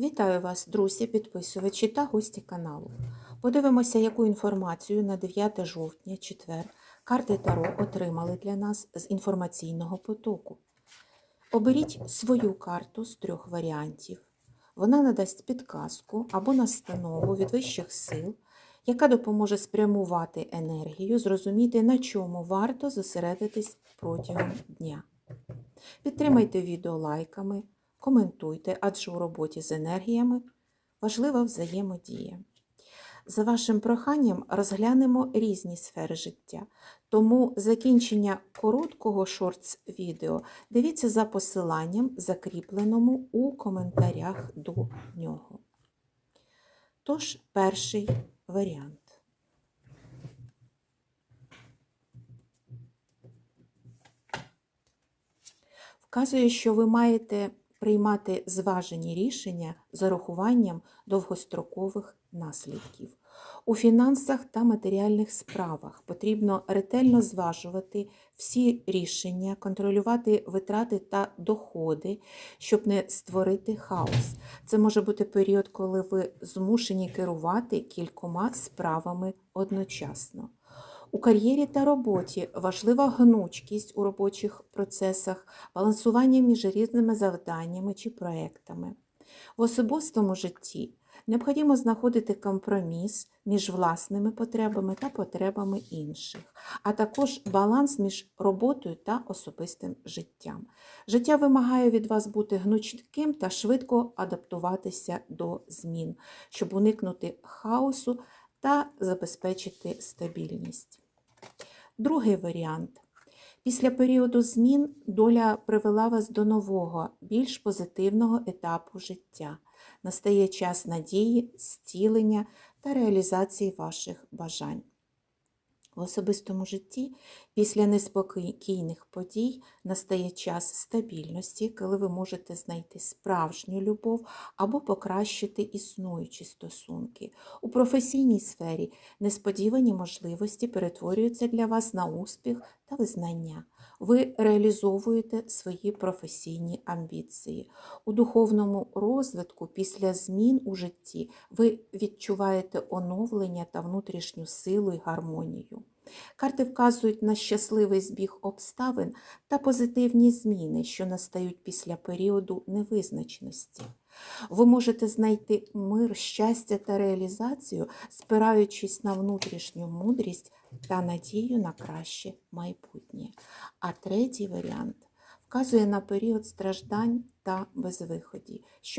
Вітаю вас, друзі, підписувачі та гості каналу. Подивимося, яку інформацію на 9 жовтня, четвер, карти Таро отримали для нас з інформаційного потоку. Оберіть свою карту з трьох варіантів. Вона надасть підказку або настанову від вищих сил, яка допоможе спрямувати енергію, зрозуміти, на чому варто зосередитись протягом дня. Підтримайте відео лайками, коментуйте, адже у роботі з енергіями важлива взаємодія. За вашим проханням розглянемо різні сфери життя, тому закінчення короткого шортс-відео дивіться за посиланням, закріпленому у коментарях до нього. Тож, перший варіант. Вказує, що ви маєте приймати зважені рішення з урахуванням довгострокових наслідків. У фінансах та матеріальних справах потрібно ретельно зважувати всі рішення, контролювати витрати та доходи, щоб не створити хаос. Це може бути період, коли ви змушені керувати кількома справами одночасно. У кар'єрі та роботі важлива гнучкість у робочих процесах, балансування між різними завданнями чи проектами. В особистому житті необхідно знаходити компроміс між власними потребами та потребами інших, а також баланс між роботою та особистим життям. Життя вимагає від вас бути гнучким та швидко адаптуватися до змін, щоб уникнути хаосу та забезпечити стабільність. Другий варіант. Після періоду змін доля привела вас до нового, більш позитивного етапу життя. Настає час надії, зцілення та реалізації ваших бажань. В особистому житті після неспокійних подій настає час стабільності, коли ви можете знайти справжню любов або покращити існуючі стосунки. У професійній сфері несподівані можливості перетворюються для вас на успіх та визнання. Ви реалізовуєте свої професійні амбіції. У духовному розвитку після змін у житті ви відчуваєте оновлення та внутрішню силу і гармонію. Карти вказують на щасливий збіг обставин та позитивні зміни, що настають після періоду невизначеності. Ви можете знайти мир, щастя та реалізацію, спираючись на внутрішню мудрість та надію на краще майбутнє. А третій варіант вказує на період страждань та безвиході, що